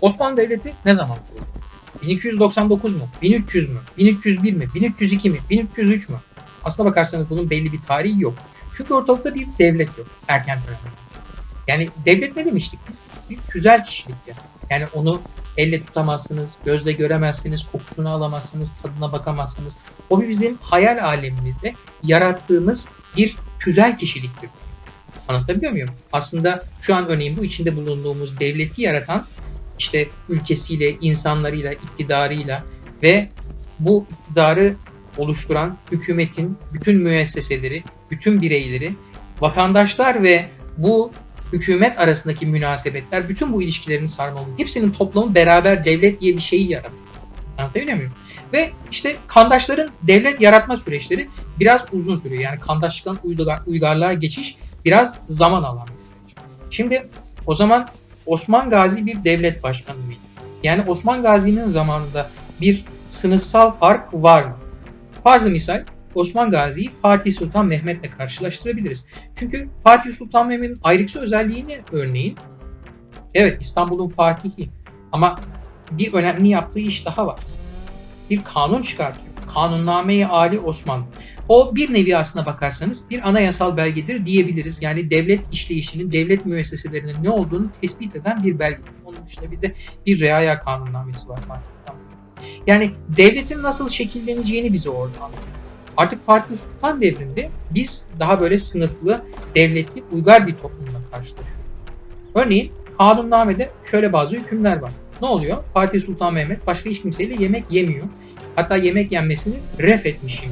Osmanlı Devleti ne zaman kuruldu? 1299 mu? 1300 mü? 1301 mi? 1302 mi? 1303 mü? Aslına bakarsanız bunun belli bir tarihi yok. Çünkü ortalıkta bir devlet yok erken dönemde. Yani devlet ne demiştik biz? Bir güzel kişilikti. Yani onu elle tutamazsınız, gözle göremezsiniz, kokusunu alamazsınız, tadına bakamazsınız. O bir bizim hayal alemimizde yarattığımız bir güzel kişiliktir. Anlatabiliyor muyum? Aslında şu an örneğin bu içinde bulunduğumuz devleti yaratan işte ülkesiyle, insanlarıyla, iktidarıyla ve bu iktidarı oluşturan hükümetin bütün müesseseleri, bütün bireyleri, vatandaşlar ve bu hükümet arasındaki münasebetler, bütün bu ilişkilerin sarmalı. Hepsinin toplamı beraber devlet diye bir şeyi yaratıyor. Anlatabiliyor muyum? Ve işte kandaşların devlet yaratma süreçleri biraz uzun sürüyor. Yani kandaşlıktan uygar, uygarlığa geçiş biraz zaman alan bir süreç. Şimdi o zaman Osman Gazi bir devlet başkanı mıydı? Yani Osman Gazi'nin zamanında bir sınıfsal fark var mı? Fazla misal Osman Gazi'yi Fatih Sultan Mehmet'le karşılaştırabiliriz. Çünkü Fatih Sultan Mehmet'in ayrıksı özelliğini örneğin evet İstanbul'un Fatihi ama bir önemli yaptığı iş daha var. Bir kanun çıkartıyor. Kanunname-i Ali Osman. O bir nevi aslına bakarsanız bir anayasal belgedir diyebiliriz. Yani devlet işleyişinin, devlet müesseselerinin ne olduğunu tespit eden bir belge. Onun dışında bir de bir reaya kanunnamesi var Mehmet. Yani devletin nasıl şekilleneceğini bize orada anlatıyor. Artık Fatih Sultan devrinde biz daha böyle sınıflı, devletli, uygar bir toplumla karşılaşıyoruz. Örneğin kanunnamede şöyle bazı hükümler var. Ne oluyor? Fatih Sultan Mehmet başka hiç kimseyle yemek yemiyor. Hatta yemek yenmesini ref etmişim.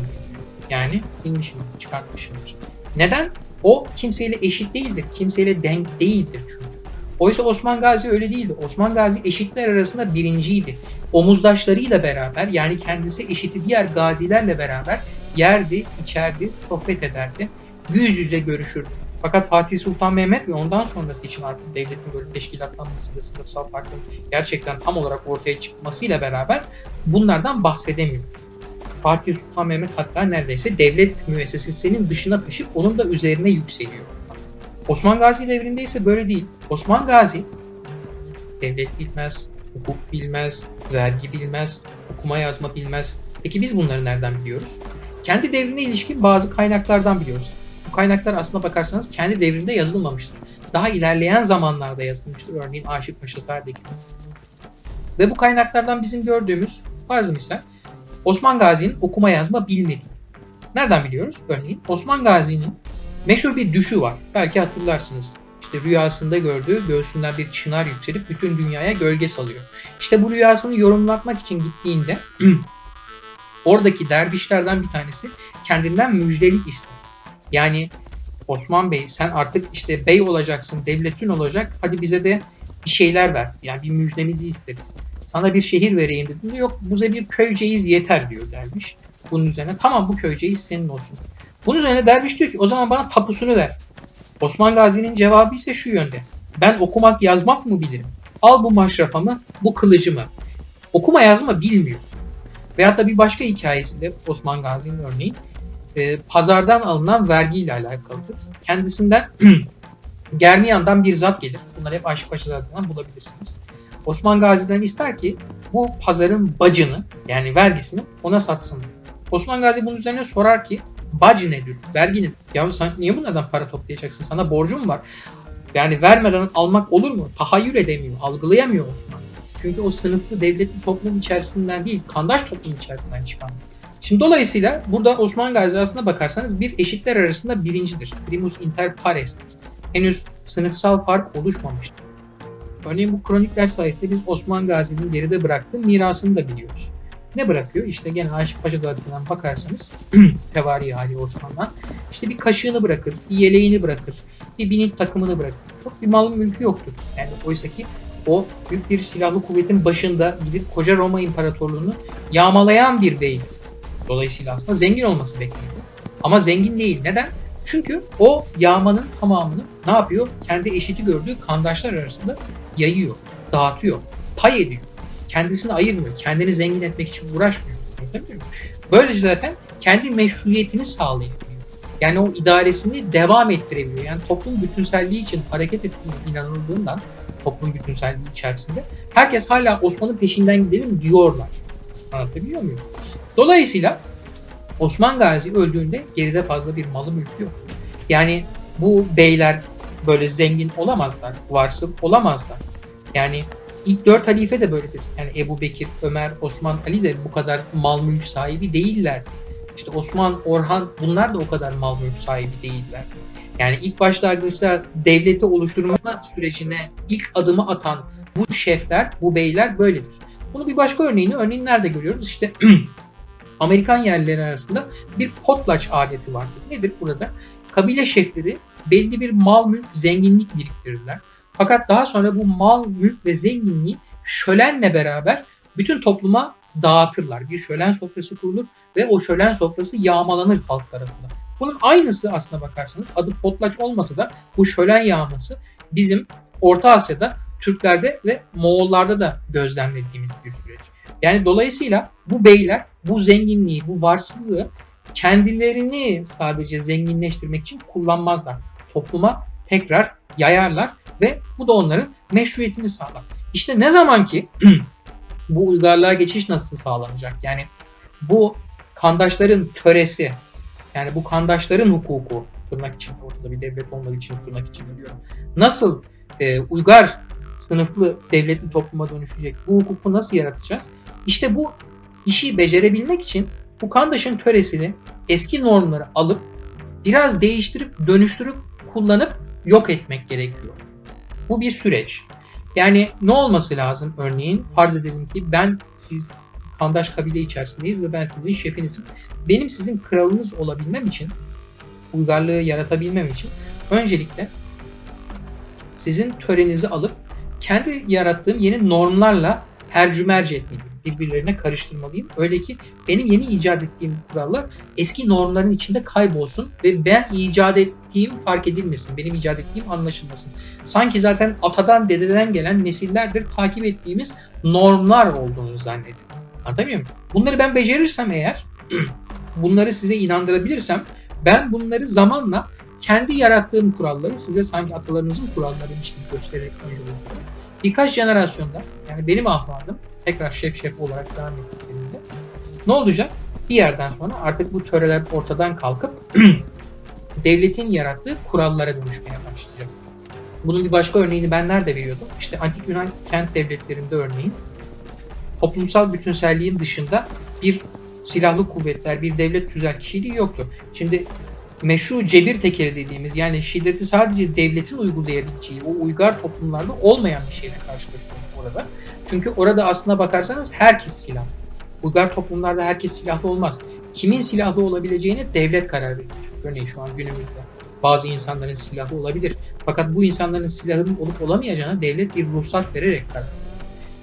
Yani silmişim, çıkartmışımdır. Neden? O kimseyle eşit değildir. Kimseyle denk değildir çünkü. Oysa Osman Gazi öyle değildi. Osman Gazi eşitler arasında birinciydi. Omuzdaşlarıyla beraber yani kendisi eşiti diğer gazilerle beraber yerdi, içerdi, sohbet ederdi. Yüz yüze görüşürdü. Fakat Fatih Sultan Mehmet ve ondan sonrası için artık devletin böyle teşkilatlanması ve sınıfsal farkın gerçekten tam olarak ortaya çıkmasıyla beraber bunlardan bahsedemiyoruz. Fatih Sultan Mehmet hatta neredeyse devlet müessesesinin dışına taşıp onun da üzerine yükseliyor. Osman Gazi devrinde ise böyle değil. Osman Gazi devlet bilmez, hukuk bilmez, vergi bilmez, okuma yazma bilmez. Peki biz bunları nereden biliyoruz? Kendi devrine ilişkin bazı kaynaklardan biliyoruz. Bu kaynaklar aslına bakarsanız kendi devrinde yazılmamıştır. Daha ilerleyen zamanlarda yazılmıştır. Örneğin Aşık Paşa Sa'daki. Ve bu kaynaklardan bizim gördüğümüz bazı misal Osman Gazi'nin okuma yazma bilmediği. Nereden biliyoruz? Örneğin Osman Gazi'nin meşhur bir düşü var. Belki hatırlarsınız. İşte rüyasında gördüğü göğsünden bir çınar yükselip bütün dünyaya gölge salıyor. İşte bu rüyasını yorumlatmak için gittiğinde oradaki dervişlerden bir tanesi kendinden müjdelik ister. Yani Osman Bey sen artık işte bey olacaksın, devletin olacak. Hadi bize de bir şeyler ver. Yani bir müjdemizi isteriz. Sana bir şehir vereyim dedim. Yok bize bir köyceğiz yeter diyor derviş. Bunun üzerine tamam bu köyceğiz senin olsun. Bunun üzerine derviş diyor ki o zaman bana tapusunu ver. Osman Gazi'nin cevabı ise şu yönde. Ben okumak yazmak mı bilirim? Al bu maşrafamı, bu kılıcımı. Okuma yazma bilmiyor. Veyahut da bir başka hikayesi de Osman Gazi'nin örneğin e, pazardan alınan vergiyle alakalıdır. Kendisinden Germiyan'dan bir zat gelir. Bunları hep Aşık Paşalar'dan bulabilirsiniz. Osman Gazi'den ister ki bu pazarın bacını yani vergisini ona satsın. Osman Gazi bunun üzerine sorar ki bacı nedir? Vergi nedir? Ya sen niye bunlardan para toplayacaksın? Sana borcum var. Yani vermeden almak olur mu? Tahayyül edemiyor, algılayamıyor Osman Gazi. Çünkü o sınıflı devletli toplum içerisinden değil, kandaş toplum içerisinden çıkan. Şimdi dolayısıyla burada Osman Gazi aslında bakarsanız bir eşitler arasında birincidir. Primus inter pares'tir. Henüz sınıfsal fark oluşmamıştır. Örneğin bu kronikler sayesinde biz Osman Gazi'nin geride bıraktığı mirasını da biliyoruz. Ne bırakıyor? İşte gene Aşık Paşa zaten bakarsanız tevari hali Osman'dan. İşte bir kaşığını bırakır, bir yeleğini bırakır, bir binik takımını bırakır. Çok bir malın mülkü yoktur. Yani oysa ki o büyük bir silahlı kuvvetin başında gidip koca Roma İmparatorluğunu yağmalayan bir bey. Dolayısıyla aslında zengin olması bekleniyor. Ama zengin değil. Neden? Çünkü o yağmanın tamamını ne yapıyor? Kendi eşiti gördüğü kandaşlar arasında yayıyor, dağıtıyor, pay ediyor. Kendisini ayırmıyor, kendini zengin etmek için uğraşmıyor. Böylece zaten kendi meşruiyetini sağlayabiliyor. Yani o idaresini devam ettirebiliyor. Yani toplum bütünselliği için hareket ettiğine inanıldığından toplum bütünselliği içerisinde. Herkes hala Osman'ın peşinden gidelim diyorlar. Anlatabiliyor muyum? Dolayısıyla Osman Gazi öldüğünde geride fazla bir malı mülkü yok. Yani bu beyler böyle zengin olamazlar, varsıl olamazlar. Yani ilk dört halife de böyledir. Yani Ebu Bekir, Ömer, Osman, Ali de bu kadar mal mülk sahibi değiller. İşte Osman, Orhan bunlar da o kadar mal mülk sahibi değiller. Yani ilk başlangıçta devleti oluşturma sürecine ilk adımı atan bu şefler, bu beyler böyledir. Bunu bir başka örneğini, örneğin nerede görüyoruz? İşte Amerikan yerlileri arasında bir potlatch adeti vardır. Nedir burada? Kabile şefleri belli bir mal mülk, zenginlik biriktirirler. Fakat daha sonra bu mal, mülk ve zenginliği şölenle beraber bütün topluma dağıtırlar. Bir şölen sofrası kurulur ve o şölen sofrası yağmalanır halk tarafından. Bunun aynısı aslına bakarsanız adı potlaç olmasa da bu şölen yağması bizim Orta Asya'da Türklerde ve Moğollarda da gözlemlediğimiz bir süreç. Yani dolayısıyla bu beyler bu zenginliği, bu varsılığı kendilerini sadece zenginleştirmek için kullanmazlar. Topluma tekrar yayarlar ve bu da onların meşruiyetini sağlar. İşte ne zaman ki bu uygarlığa geçiş nasıl sağlanacak? Yani bu kandaşların töresi, yani bu kandaşların hukuku, tırnak için ortada bir devlet olmadığı için tırnak için biliyorum. Nasıl e, uygar sınıflı devletli topluma dönüşecek? Bu hukuku nasıl yaratacağız? İşte bu işi becerebilmek için bu kandaşın töresini eski normları alıp biraz değiştirip dönüştürüp kullanıp yok etmek gerekiyor. Bu bir süreç. Yani ne olması lazım örneğin? Farz edelim ki ben siz kandaş kabile içerisindeyiz ve ben sizin şefinizim. Benim sizin kralınız olabilmem için, uygarlığı yaratabilmem için öncelikle sizin törenizi alıp kendi yarattığım yeni normlarla hercümerce etmeliyim. Birbirlerine karıştırmalıyım. Öyle ki benim yeni icat ettiğim kurallar eski normların içinde kaybolsun ve ben icat ettiğim fark edilmesin. Benim icat ettiğim anlaşılmasın. Sanki zaten atadan dededen gelen nesillerdir takip ettiğimiz normlar olduğunu zannedin. Anlatabiliyor muyum? Bunları ben becerirsem eğer, bunları size inandırabilirsem ben bunları zamanla kendi yarattığım kuralları size sanki atalarınızın kurallarıymış gibi göstererek öncelikle birkaç jenerasyonda yani benim ahvadım tekrar şef şef olarak devam ettiklerinde ne olacak? Bir yerden sonra artık bu töreler ortadan kalkıp devletin yarattığı kurallara dönüşmeye başlayacak. Bunun bir başka örneğini ben nerede veriyordum? İşte antik Yunan kent devletlerinde örneğin toplumsal bütünselliğin dışında bir silahlı kuvvetler, bir devlet tüzel kişiliği yoktu. Şimdi meşru cebir tekeri dediğimiz yani şiddeti sadece devletin uygulayabileceği o uygar toplumlarda olmayan bir şeyle karşılaşıyoruz orada. Çünkü orada aslına bakarsanız herkes silahlı. Uygar toplumlarda herkes silahlı olmaz. Kimin silahlı olabileceğine devlet karar verir. Örneğin şu an günümüzde. Bazı insanların silahı olabilir. Fakat bu insanların silahının olup olamayacağına devlet bir ruhsat vererek karar verir.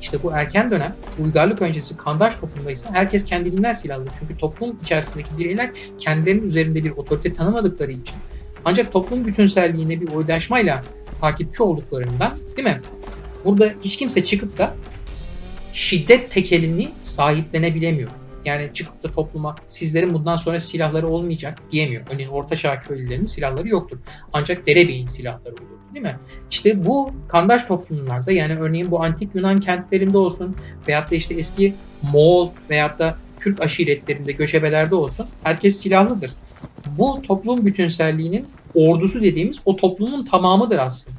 İşte bu erken dönem uygarlık öncesi kandaş toplumdaysa herkes kendiliğinden silahlı. Çünkü toplum içerisindeki bireyler kendilerinin üzerinde bir otorite tanımadıkları için ancak toplum bütünselliğine bir oydaşmayla takipçi olduklarından değil mi? Burada hiç kimse çıkıp da şiddet tekelini sahiplenebilemiyor. Yani çıkıp da topluma sizlerin bundan sonra silahları olmayacak diyemiyor. Örneğin Orta Çağ köylülerinin silahları yoktur. Ancak derebeyin silahları olur. Değil mi? İşte bu kandaş toplumlarda yani örneğin bu antik Yunan kentlerinde olsun veyahut da işte eski Moğol veyahut da Türk aşiretlerinde, göçebelerde olsun herkes silahlıdır. Bu toplum bütünselliğinin ordusu dediğimiz o toplumun tamamıdır aslında.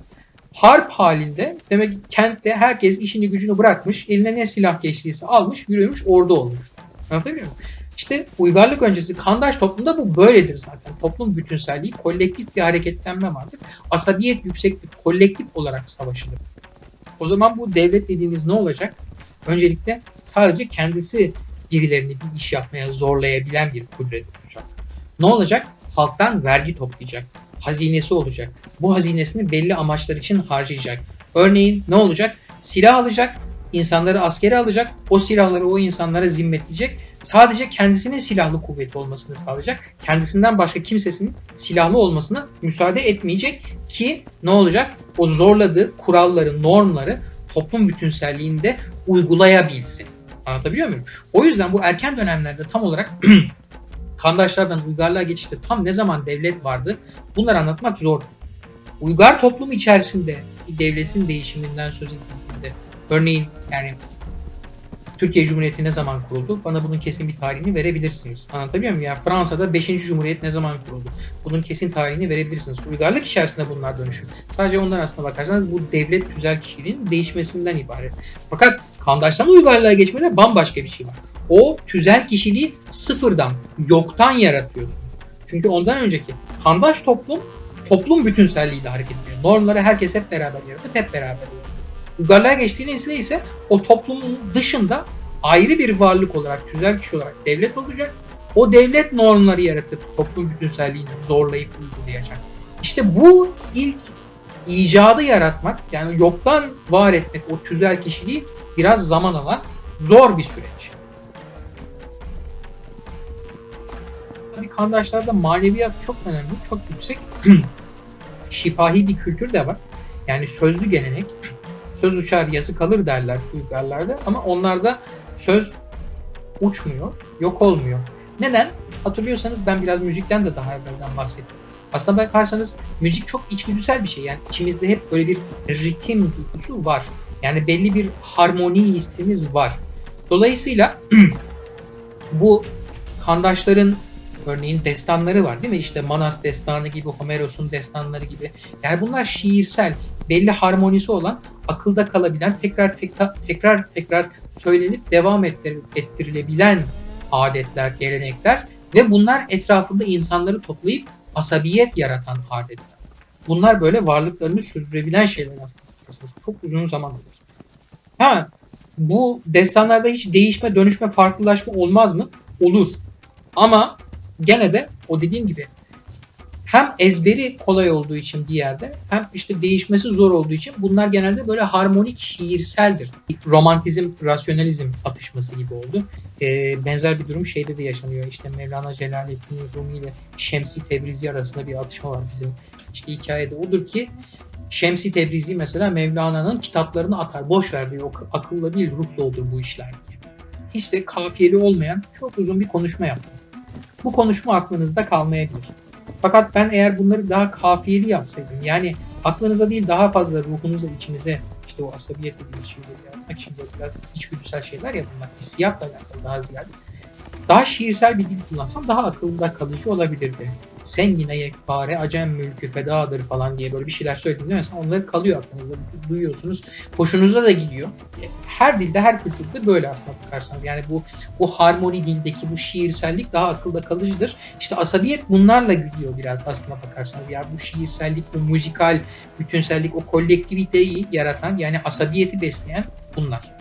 Harp halinde demek ki kentte herkes işini gücünü bırakmış, eline ne silah geçtiyse almış, yürümüş, ordu olmuş. Anlatabiliyor muyum? İşte uygarlık öncesi kandaş toplumda bu böyledir zaten. Toplum bütünselliği, kolektif bir hareketlenme vardır. Asabiyet yüksektir, kolektif olarak savaşılır. O zaman bu devlet dediğiniz ne olacak? Öncelikle sadece kendisi birilerini bir iş yapmaya zorlayabilen bir kudret olacak. Ne olacak? Halktan vergi toplayacak. Hazinesi olacak. Bu hazinesini belli amaçlar için harcayacak. Örneğin ne olacak? Silah alacak, insanları askere alacak, o silahları o insanlara zimmetleyecek. Sadece kendisinin silahlı kuvveti olmasını sağlayacak. Kendisinden başka kimsesinin silahlı olmasına müsaade etmeyecek ki ne olacak? O zorladığı kuralları, normları toplum bütünselliğinde uygulayabilsin. Anlatabiliyor muyum? O yüzden bu erken dönemlerde tam olarak kandaşlardan uygarlığa geçişte tam ne zaman devlet vardı bunları anlatmak zor. Uygar toplum içerisinde devletin değişiminden söz edildiğinde örneğin yani Türkiye Cumhuriyeti ne zaman kuruldu? Bana bunun kesin bir tarihini verebilirsiniz. Anlatabiliyor muyum? Yani Fransa'da 5. Cumhuriyet ne zaman kuruldu? Bunun kesin tarihini verebilirsiniz. Uygarlık içerisinde bunlar dönüşüyor. Sadece ondan aslına bakarsanız bu devlet tüzel kişiliğin değişmesinden ibaret. Fakat kandaştan uygarlığa geçmede bambaşka bir şey var. O tüzel kişiliği sıfırdan, yoktan yaratıyorsunuz. Çünkü ondan önceki kandaş toplum toplum bütünselliğiyle hareket ediyor. Normları herkes hep beraber yaratıp hep beraber yaratıyor. Uygarlığa geçtiğinizde ise o toplumun dışında ayrı bir varlık olarak, tüzel kişi olarak devlet olacak. O devlet normları yaratıp toplum bütünselliğini zorlayıp uygulayacak. İşte bu ilk icadı yaratmak, yani yoktan var etmek o tüzel kişiliği biraz zaman alan zor bir süreç. Tabii kandaşlarda maneviyat çok önemli, çok yüksek. Şifahi bir kültür de var. Yani sözlü gelenek, söz uçar yazı kalır derler uygarlarda ama onlarda söz uçmuyor, yok olmuyor. Neden? Hatırlıyorsanız ben biraz müzikten de daha evvelden bahsettim. Aslında bakarsanız müzik çok içgüdüsel bir şey. Yani içimizde hep böyle bir ritim duygusu var. Yani belli bir harmoni hissimiz var. Dolayısıyla bu kandaşların örneğin destanları var değil mi? İşte Manas destanı gibi, Homeros'un destanları gibi. Yani bunlar şiirsel, belli harmonisi olan, akılda kalabilen, tekrar tekrar tekrar, tekrar söylenip devam ettir, ettirilebilen adetler, gelenekler ve bunlar etrafında insanları toplayıp asabiyet yaratan adetler. Bunlar böyle varlıklarını sürdürebilen şeyler aslında. Çok uzun zaman olur. Ha, bu destanlarda hiç değişme, dönüşme, farklılaşma olmaz mı? Olur. Ama gene de o dediğim gibi hem ezberi kolay olduğu için bir yerde hem işte değişmesi zor olduğu için bunlar genelde böyle harmonik şiirseldir. Romantizm, rasyonalizm atışması gibi oldu. Ee, benzer bir durum şeyde de yaşanıyor. İşte Mevlana Celaleddin Rumi ile Şemsi Tebrizi arasında bir atışma var bizim işte hikayede. Odur ki Şemsi Tebrizi mesela Mevlana'nın kitaplarını atar. Boş ver diyor. Akılla değil ruhla olur bu işler diye. Hiç de kafiyeli olmayan çok uzun bir konuşma yaptı. Bu konuşma aklınızda kalmayabilir. Fakat ben eğer bunları daha kafiyeli yapsaydım yani aklınıza değil daha fazla ruhunuza içinize işte o asabiyetle bir şeyleri yapmak için böyle biraz içgüdüsel şeyler ya bunlar hissiyatla alakalı daha ziyade daha şiirsel bir dil kullansam daha akılda kalıcı olabilirdi. Sen yine yekpare acem mülkü fedadır falan diye böyle bir şeyler söyledim değil mi? Mesela onları kalıyor aklınızda duyuyorsunuz. Hoşunuza da gidiyor. Her dilde her kültürde böyle aslında bakarsanız. Yani bu bu harmoni dildeki bu şiirsellik daha akılda kalıcıdır. İşte asabiyet bunlarla gidiyor biraz aslında bakarsanız. Yani bu şiirsellik, bu müzikal bütünsellik, o kolektiviteyi yaratan yani asabiyeti besleyen bunlar.